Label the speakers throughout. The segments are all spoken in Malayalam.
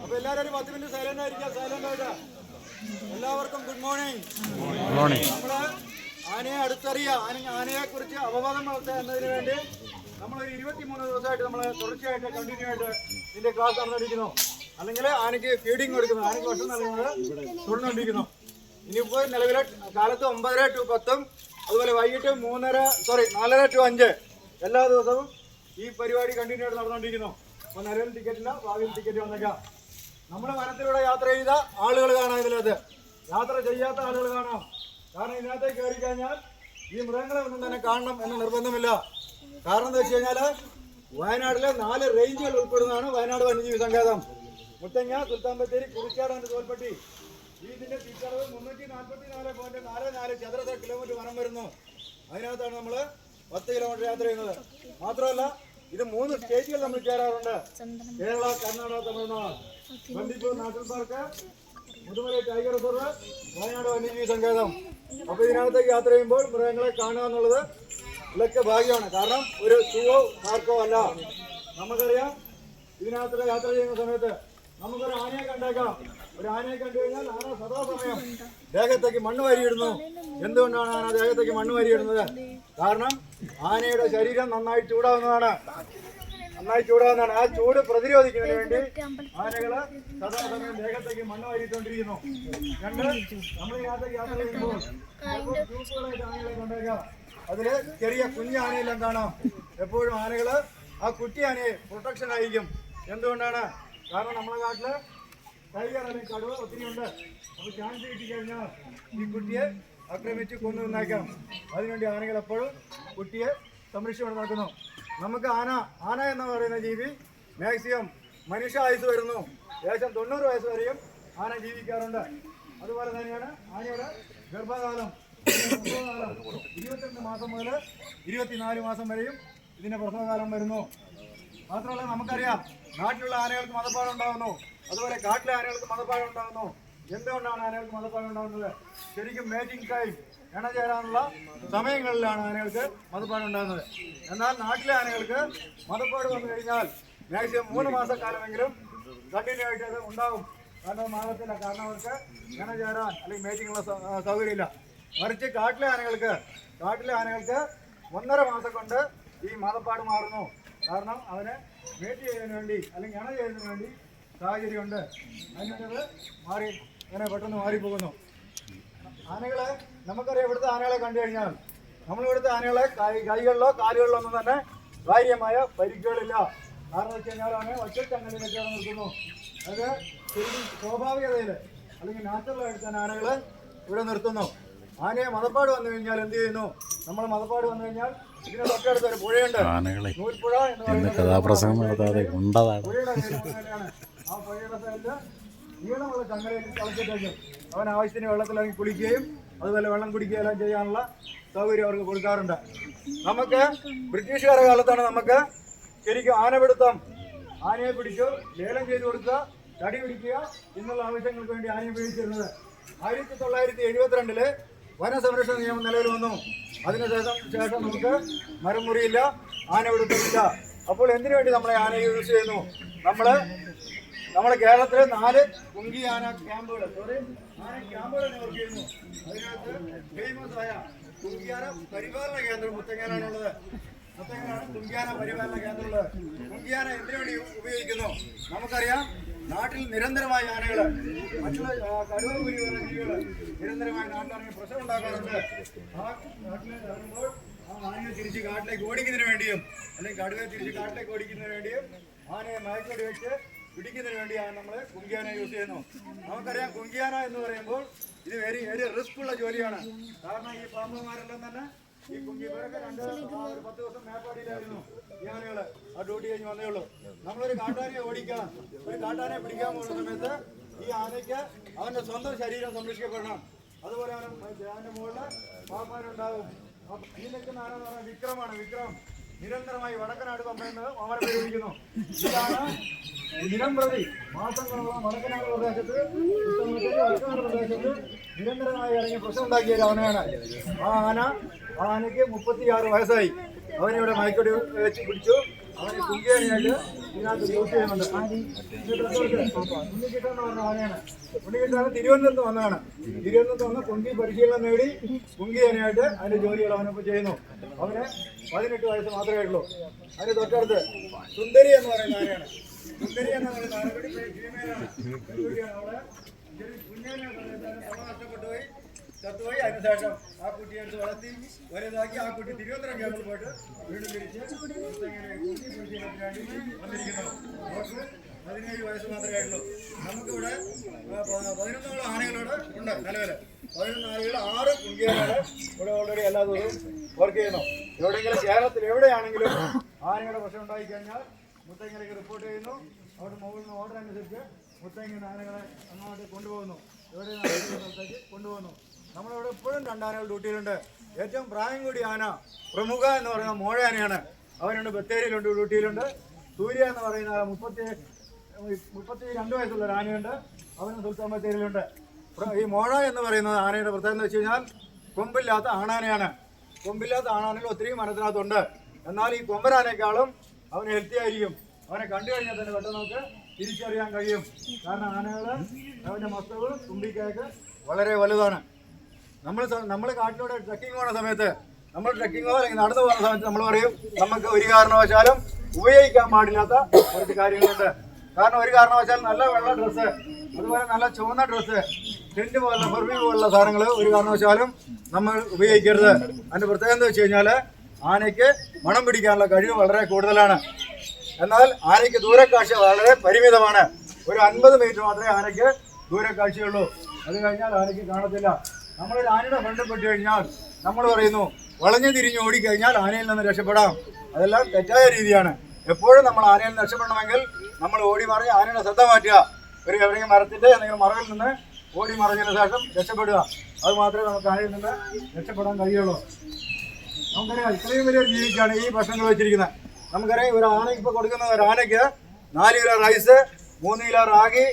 Speaker 1: അപ്പൊ എല്ലാവരും പത്ത് മിനിറ്റ് സൈലന്റ് ആയിരിക്കാം സൈലന്റ് ആയിട്ട്. എല്ലാവർക്കും ഗുഡ് മോർണിംഗ്
Speaker 2: മോർണിംഗ്
Speaker 1: നമ്മൾ ആനയെ അടുത്തറിയുക ആന ആനയെ കുറിച്ച് അവബോധം വളർത്തുക എന്നതിന് വേണ്ടി നമ്മൾ ഒരു ഇരുപത്തിമൂന്ന് ദിവസമായിട്ട് നമ്മൾ തുടർച്ചയായിട്ട് കണ്ടിന്യൂ ആയിട്ട് ഇതിന്റെ ക്ലാസ് നടന്നിരിക്കുന്നു അല്ലെങ്കിൽ ആനയ്ക്ക് ഫീഡിങ് കൊടുക്കുന്നു ആനയ്ക്ക് ഭക്ഷണം നൽകുന്നത് തുടർന്നുകൊണ്ടിരിക്കുന്നു. ഇനിയിപ്പോൾ നിലവിലെ കാലത്ത് ഒമ്പതര ടു പത്തും അതുപോലെ വൈകിട്ട് മൂന്നര സോറി നാലര ടു അഞ്ച് എല്ലാ ദിവസവും ഈ പരിപാടി കണ്ടിന്യൂ ആയിട്ട് നടന്നുകൊണ്ടിരിക്കുന്നു. അപ്പോൾ നിലവിൽ ടിക്കറ്റ് ഇല്ല ഭാവിയിൽ ടിക്കറ്റ് വന്നേക്കാം. നമ്മുടെ വനത്തിലൂടെ യാത്ര ചെയ്ത ആളുകൾ കാണാം ഇതിനകത്ത്. യാത്ര ചെയ്യാത്ത ആളുകൾ കാണാം. കാരണം ഇതിനകത്ത് കയറി കഴിഞ്ഞാൽ ഈ മൃഗങ്ങളെ ഒന്നും തന്നെ കാണണം എന്ന നിർബന്ധമില്ല. കാരണം എന്താ വെച്ച് കഴിഞ്ഞാൽ വയനാട്ടിലെ നാല് റേഞ്ചുകൾ ഉൾപ്പെടുന്നതാണ് വയനാട് വന്യജീവി സങ്കേതം മുത്തങ്ങ സുൽത്താൻ ബത്തേരി കുറിച്ചാട് തോൽപ്പെട്ടി. ഇതിന്റെ ചുറ്റളവ് മുന്നൂറ്റി നാൽപ്പത്തി നാല് പോയിന്റ് നാല് നാല് ചതുരശ്ര കിലോമീറ്റർ വനം വരുന്നു. അതിനകത്താണ് നമ്മൾ പത്ത് കിലോമീറ്റർ യാത്ര ചെയ്യുന്നത്. മാത്രമല്ല ഇത് മൂന്ന് സ്റ്റേറ്റുകൾ നമ്മൾ ചേരാറുണ്ട്. Kerala Karnataka Tamil Nadu. Bandipur national park Mudumalai tiger reserve Wayanad വന്യജീവി സങ്കേതം. അപ്പൊ ഇതിനകത്തേക്ക് യാത്ര ചെയ്യുമ്പോൾ മൃഗങ്ങളെ കാണുക എന്നുള്ളത് ഇതൊക്കെ ഭാഗ്യമാണ്. കാരണം ഒരു സൂവോ പാർക്കോ അല്ല. നമുക്കറിയാം ഇതിനകത്ത് യാത്ര ചെയ്യുന്ന സമയത്ത് നമുക്കൊരു ആനയെ കണ്ടേക്കാം. ഒരു ആനയെ കണ്ടു കഴിഞ്ഞാൽ സദാസമയം ദേഹത്തേക്ക് മണ്ണ് വാരിയിടുന്നു. എന്തുകൊണ്ടാണ് ആന ദേഹത്തേക്ക് മണ്ണ് വാരിയിടുന്നത്? കാരണം ആനയുടെ ശരീരം നന്നായി ചൂടാവുന്നതാണ്. നന്നായി ചൂടാവുന്നതാണ്. ആ ചൂട് പ്രതിരോധിക്കുന്നതിന് വേണ്ടി ആനകൾ സദാസമയം ദേഹത്തേക്ക് മണ്ണ് വാരിയിട്ടുകൊണ്ടിരിക്കുന്നു രണ്ട് നമ്മൾ ഇതിനകത്തേക്ക് യാത്ര ചെയ്യുമ്പോൾ ആനകളെ കൊണ്ടേക്കാം അതിൽ ചെറിയ കുഞ്ഞു ആനയിലും കാണാം. എപ്പോഴും ആനകൾ ആ കുട്ടി ആനയെ പ്രൊട്ടക്ഷൻ ആയിരിക്കും. എന്തുകൊണ്ടാണ്? കാരണം നമ്മുടെ നാട്ടിൽ അല്ലെങ്കിൽ കടുവ ഒത്തിരി ഉണ്ട്. ചാൻസ് കിട്ടിക്കഴിഞ്ഞാൽ ഈ കുട്ടിയെ ആക്രമിച്ച് കൊന്നു നിന്നേക്കാം. അതിനുവേണ്ടി ആനകൾ എപ്പോഴും കുട്ടിയെ സംരക്ഷിച്ചു നടക്കുന്നു. നമുക്ക് ആന ആന എന്ന് പറയുന്ന ജീവി മാക്സിമം മനുഷ്യ ആയുസ് വരുന്നു. ഏകദേശം തൊണ്ണൂറ് വയസ്സ് വരെയും ആന ജീവിക്കാറുണ്ട്. അതുപോലെ തന്നെയാണ് ആനയുടെ ഗർഭകാലം. പ്രസവകാലം ഇരുപത്തിരണ്ട് മാസം മുതൽ ഇരുപത്തിനാല് മാസം വരെയും ഇതിന്റെ പ്രസവകാലം വരുന്നു. മാത്രമല്ല നമുക്കറിയാം നാട്ടിലുള്ള ആനകൾക്ക് മതപ്പാട് ഉണ്ടാകുന്നു അതുപോലെ കാട്ടിലെ ആനകൾക്ക് മതപ്പാട് ഉണ്ടാകുന്നു എന്തുകൊണ്ടാണ് ആനകൾക്ക് മതപ്പാട് ഉണ്ടാകുന്നത് ശരിക്കും മേറ്റിംഗ് ടൈം ഇണ ചേരാനുള്ള സമയങ്ങളിലാണ് ആനകൾക്ക് മതപ്പാട് ഉണ്ടാകുന്നത് എന്നാൽ നാട്ടിലെ ആനകൾക്ക് മതപ്പാട് വന്നു കഴിഞ്ഞാൽ മാക്സിമം മൂന്ന് മാസക്കാലമെങ്കിലും കണ്ടിന്യൂ ആയിട്ട് അത് ഉണ്ടാകും കാരണം മാസത്തില്ല കാരണം അവർക്ക് ഇണ ചേരാൻ അല്ലെങ്കിൽ മേറ്റിങ്ങുള്ള സൗകര്യമില്ല. മറിച്ച് കാട്ടിലെ ആനകൾക്ക് കാട്ടിലെ ആനകൾക്ക് ഒന്നര മാസം കൊണ്ട് ഈ മതപ്പാട് മാറുന്നു. കാരണം അവനെ മേറ്റ് ചെയ്യാൻ വേണ്ടി അല്ലെങ്കിൽ ഇണ ചെയ്യുന്നതിന് വേണ്ടി സാഹചര്യമുണ്ട്. അതിനുള്ളത് മാറി അങ്ങനെ പെട്ടെന്ന് മാറിപ്പോകുന്നു. ആനകളെ നമുക്കറിയാം ഇവിടുത്തെ ആനകളെ കണ്ടു കഴിഞ്ഞാൽ നമ്മൾ ഇവിടുത്തെ ആനകളെ കൈകളിലോ കാലുകളിലോ ഒന്നും തന്നെ കാര്യമായ പരിക്കുകളില്ല. കാരണം വെച്ച് കഴിഞ്ഞാൽ ആന ഒറ്റച്ചങ്ങലിലൊക്കെ നിൽക്കുന്നു. അത് ശരിക്കും സ്വാഭാവികതയിൽ അല്ലെങ്കിൽ നാച്ചുറലായിട്ട് തന്നെ ആനകളെ ഇവിടെ നിർത്തുന്നു. ആനയെ മതപ്പാട് വന്നു കഴിഞ്ഞാൽ എന്ത് ചെയ്യുന്നു? നമ്മൾ മതപ്പാട് വന്നു കഴിഞ്ഞാൽ
Speaker 2: ആനകളെ ഇന്ന് കഥാപ്രസംഗം നടത്താതെ ഉണ്ടതാണ്
Speaker 1: അവൻ ആവശ്യത്തിന് വെള്ളത്തിലിറങ്ങി കുളിക്കുകയും അതുപോലെ വെള്ളം കുടിക്കുകയും എല്ലാം ചെയ്യാനുള്ള സൗകര്യം അവർക്ക് കൊടുക്കാറുണ്ട്. നമുക്ക് ബ്രിട്ടീഷുകാരുടെ കാലത്താണ് നമുക്ക് ശരിക്കും ആനപിടുത്തം. ആനയെ പിടിച്ചു ലേലം ചെയ്ത് കൊടുക്കുക തടി പിടിക്കുക എന്നുള്ള ആവശ്യങ്ങൾക്ക് വേണ്ടി ആനയെ ഉപയോഗിച്ചിരുന്നത്. ആയിരത്തി തൊള്ളായിരത്തി എഴുപത്തിരണ്ടിൽ വനസംരക്ഷണ നിയമം നിലവിൽ വന്നു. അതിനുശേഷം ശേഷം നമുക്ക് മരം മുറിയില്ല ആന വിടുത്തില്ല അപ്പോൾ എന്തിനു വേണ്ടി നമ്മളെ ആന യൂസ് ചെയ്യുന്നു? നമ്മൾ നമ്മുടെ കേരളത്തിലെ നാല് കുങ്കി ആന ക്യാമ്പുകൾ സോറി ആന ക്യാമ്പുകൾ വർക്ക് ചെയ്യുന്നു. അതിനകത്ത് ഫേമസ് ആയ കുങ്കിയാന പരിപാലന കേന്ദ്രം മുത്തങ്ങാനാണുള്ളത് മുത്തങ്ങാനാണ് കുങ്കിയാന പരിപാലന കേന്ദ്രമുള്ളത്. കുങ്കിയാന എന്തിനു വേണ്ടി ഉപയോഗിക്കുന്നു? നമുക്കറിയാം നാട്ടിൽ നിരന്തരമായ ആനകൾ മറ്റുള്ള ആ, കടുവ ജീവികൾ നിരന്തരമായി നാട്ടിലിറങ്ങി പ്രശ്നം ഉണ്ടാക്കാറുണ്ട്. ആ നാട്ടിൽ ഇറങ്ങുമ്പോൾ ആ ആനയെ തിരിച്ച് കാട്ടിലേക്ക് ഓടിക്കുന്നതിന് വേണ്ടിയും അല്ലെങ്കിൽ കടുവയെ തിരിച്ച് കാട്ടിലേക്ക് ഓടിക്കുന്നതിന് വേണ്ടിയും ആനയെ മയക്കോടി വെച്ച് പിടിക്കുന്നതിന് വേണ്ടിയാണ് നമ്മൾ കുങ്കിയാന യൂസ് ചെയ്യുന്നു നമുക്കറിയാം കുങ്കിയാന എന്ന് പറയുമ്പോൾ ഇത് വെരി വെരി റിസ്ക് ഉള്ള ജോലിയാണ്. കാരണം ഈ പാമ്പന്മാരെല്ലാം തന്നെ ഈ കുങ്കി ഇവരൊക്കെ രണ്ട് ഒരു പത്ത് ദിവസം മേപ്പാടിയിലായിരുന്നു ഈ ആനകൾ വന്നേ ഉള്ളൂ നമ്മളൊരു കാട്ടാനയെ ഓടിക്കാൻ ഒരു കാട്ടാനയെ പിടിക്കാൻ പോകുന്ന സമയത്ത് ഈ ആനയ്ക്ക് അവന്റെ സ്വന്തം ശരീരം സംരക്ഷിക്കപ്പെടണം അതുപോലെ അവനെ മുകളിൽ പാപ്പാനുണ്ടാകും ഈ നിൽക്കുന്ന ആന എന്ന് പറഞ്ഞാൽ വിക്രമാണ് വിക്രം നിരന്തരമായി വടക്കനാട് പമ്പയെന്ന് അവരെ പേര് വിളിക്കുന്നു ഇതാണ് ദിനം പ്രതി മാസങ്ങളോളം വടക്കനാട് പ്രദേശത്ത് വടക്കനാട് പ്രദേശത്ത് നിരന്തരമായി ഇറങ്ങി പ്രശ്നം ഉണ്ടാക്കിയ ഒരു ആനയാണ് ആ ആന ആ ആനയ്ക്ക് മുപ്പത്തിയാറ് വയസ്സായി. അവനിവിടെ മയക്കൊടി വെച്ച് പിടിച്ചു. അവനെ കുങ്കിയാനായിട്ട് ഇതിനകത്ത് യൂസ് ചെയ്യുന്നുണ്ട്. ഉണ്ണിക്കിട്ടൻ പറഞ്ഞ ആനയാണ്. ഉണ്ണിക്കിട്ടാണ് തിരുവനന്തപുരത്ത് വന്നതാണ്. തിരുവനന്തപുരത്ത് വന്ന് കുങ്കി പരിശീലനം നേടി കുങ്കി ആനയായിട്ട് അതിന്റെ ജോലികൾ അവനിപ്പോൾ ചെയ്യുന്നു. അവന് പതിനെട്ട് വയസ്സ് മാത്രമേ ഉള്ളൂ. അതിന് തൊട്ടടുത്ത് സുന്ദരി എന്ന് പറയുന്ന ആനയാണ്. ആ ആ കുട്ടി വയസ്സ് മാത്രമേ ഉണ്ട് ആറ് എല്ലാ ദിവസവും വർക്ക് ചെയ്യുന്നു എവിടെയെങ്കിലും കേരളത്തിൽ എവിടെയാണെങ്കിലും ആനയുടെ പ്രശ്നം ഉണ്ടായി കഴിഞ്ഞാൽ മുത്തങ്ങലേക്ക് റിപ്പോർട്ട് ചെയ്യുന്നു. അവിടെ മുകളിൽ നിന്ന് ഓർഡർ അനുസരിച്ച് മുത്തങ്ങ ആനകളെ അങ്ങോട്ട് കൊണ്ടുപോകുന്നു. എവിടെ സ്ഥലത്തേക്ക് കൊണ്ടുപോകുന്നു. നമ്മളിവിടെ ഇപ്പോഴും രണ്ടാനകൾ ഡ്യൂട്ടിയിലുണ്ട്. ഏറ്റവും പ്രായം കൂടി ആന പ്രമുഖ എന്ന് പറയുന്ന മോഴ ആനയാണ്. അവനുണ്ട് ബത്തേരിയിലുണ്ട് ഡ്യൂട്ടിയിലുണ്ട്. സൂര്യ എന്ന് പറയുന്ന മുപ്പത്തി മുപ്പത്തി രണ്ട് വയസ്സുള്ള ഒരു ആനയുണ്ട്. അവനും സുൽത്താൻ ബത്തേരിയിലുണ്ട്. ഈ മോഴ എന്ന് പറയുന്നത് ആനയുടെ പ്രത്യേകത എന്ന് വെച്ച് കഴിഞ്ഞാൽ കൊമ്പില്ലാത്ത ആണാനയാണ്. കൊമ്പില്ലാത്ത ആണാനകൾ ഒത്തിരി മരത്തിനകത്തുണ്ട്. എന്നാൽ ഈ കൊമ്പനാനേക്കാളും അവൻ ഹെൽത്തി ആയിരിക്കും. അവനെ കണ്ടു കഴിഞ്ഞാൽ തന്നെ പെട്ടെന്ന് നമുക്ക് തിരിച്ചറിയാൻ കഴിയും. കാരണം ആനകൾ അവന്റെ മസ്തവും തുമ്പിക്കയൊക്കെ വളരെ വലുതാണ്. നമ്മൾ നമ്മൾ കാട്ടിലൂടെ ട്രക്കിംഗ് പോകുന്ന സമയത്ത് നമ്മൾ ട്രക്കിങ്ങോ അല്ലെങ്കിൽ നടന്നു പോകുന്ന സമയത്ത് നമ്മൾ പറയും നമുക്ക് ഒരു കാരണവശാലും ഉപയോഗിക്കാൻ പാടില്ലാത്ത കുറച്ച് കാര്യങ്ങളുണ്ട്. കാരണം ഒരു കാരണവശാലും നല്ല വെള്ള ഡ്രസ്സ് അതുപോലെ നല്ല ചുവന്ന ഡ്രസ്സ് ടെൻഡ് പോലുള്ള ഫെർമി പോലുള്ള സാധനങ്ങൾ ഒരു കാരണവശാലും നമ്മൾ ഉപയോഗിക്കരുത്. അതിന്റെ പ്രത്യേകത എന്ന് വെച്ച് കഴിഞ്ഞാൽ ആനയ്ക്ക് മണം പിടിക്കാനുള്ള കഴിവ് വളരെ കൂടുതലാണ്. എന്നാൽ ആനയ്ക്ക് ദൂരക്കാഴ്ച വളരെ പരിമിതമാണ്. ഒരു അൻപത് മീറ്റർ മാത്രമേ ആനയ്ക്ക് ദൂരക്കാഴ്ചയുള്ളൂ. അത് കഴിഞ്ഞാൽ ആനയ്ക്ക് കാണത്തില്ല. നമ്മളൊരു ആനയുടെ ഫ്രണ്ട് പെട്ട് കഴിഞ്ഞാൽ നമ്മൾ പറയുന്നു വളഞ്ഞു തിരിഞ്ഞ് ഓടിക്കഴിഞ്ഞാൽ ആനയിൽ നിന്ന് രക്ഷപ്പെടാം. അതെല്ലാം തെറ്റായ രീതിയാണ്. എപ്പോഴും നമ്മൾ ആനയിൽ നിന്ന് രക്ഷപ്പെടണമെങ്കിൽ നമ്മൾ ഓടി മറിഞ്ഞ് ആനയുടെ ശ്രദ്ധ മാറ്റുക. ഒരു എവിടെയെങ്കിലും മരത്തിന്റെ എന്തെങ്കിലും മറവിൽ നിന്ന് ഓടി മറിഞ്ഞതിന് ശേഷം രക്ഷപ്പെടുക. അത് മാത്രമേ നമുക്ക് ആനയിൽ നിന്ന് രക്ഷപ്പെടാൻ കഴിയുള്ളൂ. നമുക്കറിയാം ഇത്രയും വലിയ ജീവിക്കാണ് ഈ ഭക്ഷണങ്ങൾ വെച്ചിരിക്കുന്നത്. നമുക്കറിയാം ഒരു ആന ഇപ്പൊ കൊടുക്കുന്ന ഒരു ആനയ്ക്ക് നാല് കിലോ റൈസ് മൂന്ന് കിലോ റാഗി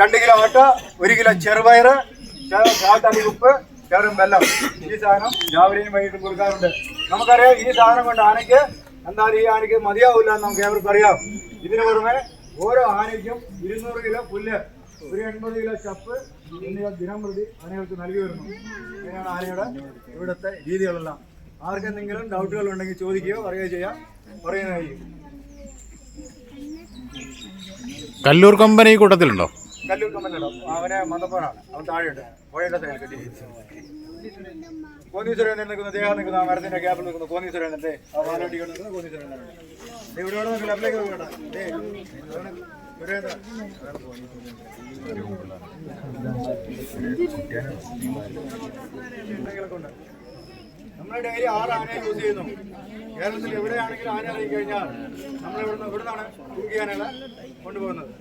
Speaker 1: രണ്ട് കിലോ ആട്ട ഒരു കിലോ ചെറുപയർ ചാട്ടടി ഉപ്പ് ചെറും വെല്ലം. ഈ സാധനം രാവിലെയും വൈകിട്ടും കൊടുക്കാറുണ്ട്. നമുക്കറിയാം ഈ സാധനം കൊണ്ട് ആനയ്ക്ക് എന്തായാലും ഈ ആനയ്ക്ക് മതിയാവില്ല എന്ന് നമുക്ക് ഏവർക്കും അറിയാം. ഇതിനു പുറമെ ഓരോ ആനയ്ക്കും ഇരുന്നൂറ് കിലോ പുല്ല് ഒരു എൺപത് കിലോ ചപ്പ് എന്നിവ ദിനം പ്രതി ആനകൾക്ക് നൽകി വരുന്നു. ഇങ്ങനെയാണ് ആനയുടെ ഇവിടുത്തെ രീതികളെല്ലാം. ആർക്കെന്തെങ്കിലും ഡൗട്ടുകൾ ഉണ്ടെങ്കിൽ ചോദിക്കുകയോ പറയുകയോ ചെയ്യാം. പറയുന്നതായിരിക്കും
Speaker 2: കല്ലൂർ കമ്പനി കൂട്ടത്തിലുണ്ടോ?
Speaker 1: കല്ലൂർ കമ്പനി അവനെ മന്ദപ്പോഴാണ് അവൻ താഴെയുണ്ട്. പുഴയുടെ സൈഡിൽ കെട്ടി കോന്നീശ്വരൻ നിൽക്കുന്ന. ദേഹം നിൽക്കുന്ന. മരത്തിന്റെ ഗ്യാപ്പിൽ നിൽക്കുന്ന. കോന്നീശ്വരൻ എന്റെ ആ വാലോട്ടി കൊണ്ട് നിൽക്കുന്ന? കോന്നീശ്വരൻ ഇവിടെ നിന്ന് ലെഫ്റ്റിലേക്ക് നമ്മൾ ഡെയിലി ആറ് ആനയെ യൂസ് ചെയ്യുന്നു. കേരളത്തിൽ എവിടെയാണെങ്കിലും ആന ഇറങ്ങി കഴിഞ്ഞാൽ നമ്മൾ ഇവിടുന്ന് ഇവിടുന്നാണ് കുക്കി ആനകളെ കൊണ്ടുപോകുന്നത്?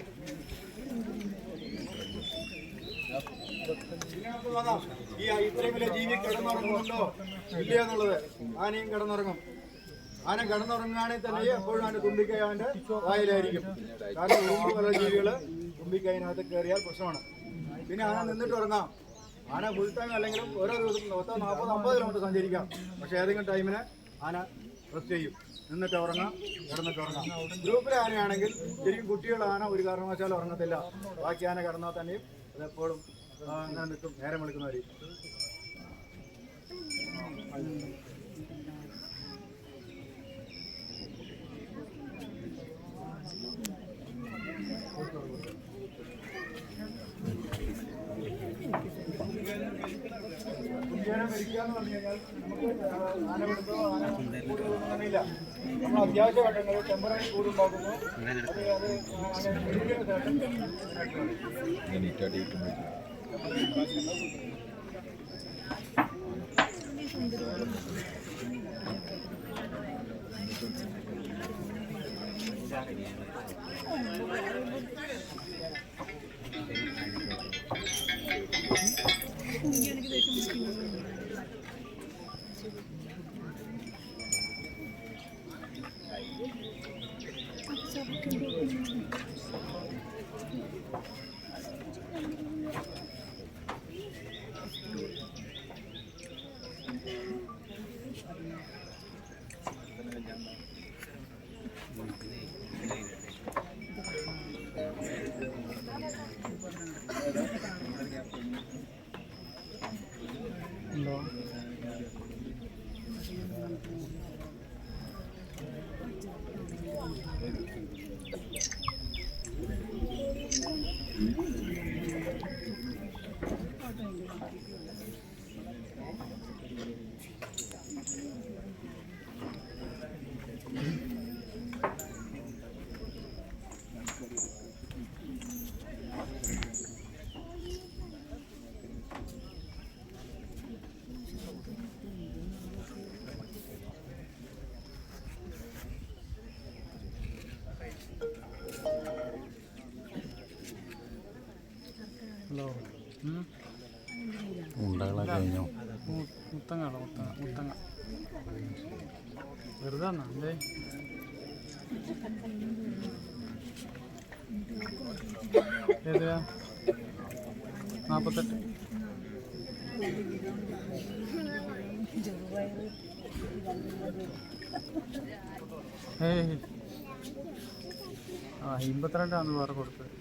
Speaker 1: ഈ ഇത്രയും വലിയ ജീവി കിടന്നുറങ്ങുന്നുണ്ടോ ഇല്ല എന്നുള്ളത് ആനയും കിടന്നുറങ്ങും. ആന കിടന്നുറങ്ങുകയാണെങ്കിൽ തന്നെ എപ്പോഴും ആന തുമ്പിക്കൈ അവന്റെ വായിലായിരിക്കും. കാരണം ഉറുമ്പ് പല ജീവികൾ തുമ്പിക്കൈനകത്ത് കയറിയാൽ പ്രശ്നമാണ്. പിന്നെ ആന നിന്നിട്ട് ഉറങ്ങാം ആന ഫുൾ ടൈം അല്ലെങ്കിലും ഓരോ ദിവസം പത്തോ നാൽപ്പത് അമ്പത് കിലോമീറ്റർ സഞ്ചരിക്കാം. പക്ഷേ ഏതെങ്കിലും ടൈമിന് ആന റെസ്റ്റ് ചെയ്യും. നിന്നിട്ട് ഉറങ്ങാം കിടന്നിട്ട് ഉറങ്ങാം ഗ്രൂപ്പിലെ ആനയാണെങ്കിൽ ശരിക്കും കുട്ടികൾ ആന ഒരു കാരണവശാലും ഉറങ്ങത്തില്ല. ബാക്കി ആന കിടന്നാൽ തന്നെയും അതെപ്പോഴും അങ്ങനെ നിൽക്കും. നേരം വിളിക്കുന്നവരെയും. കുംഭേരം മരിക്കാന്ന് പറഞ്ഞു കഴിഞ്ഞാൽ നമുക്ക് ആനപിടുത്തോ ആന കൂടുന്നില്ല നമ്മൾ അത്യാവശ്യ ഘട്ടങ്ങളിൽ ടെമ്പററി കൂടുണ്ടാക്കുന്നു അത് അത് ആന
Speaker 3: പിടിക്കുന്ന Exactly. Mm-hmm. ഏതാ നാൽപ്പത്തെട്ട് ഏയ് ആ അമ്പത്തിരണ്ടാണ് വേറെ കൊടുത്തത്.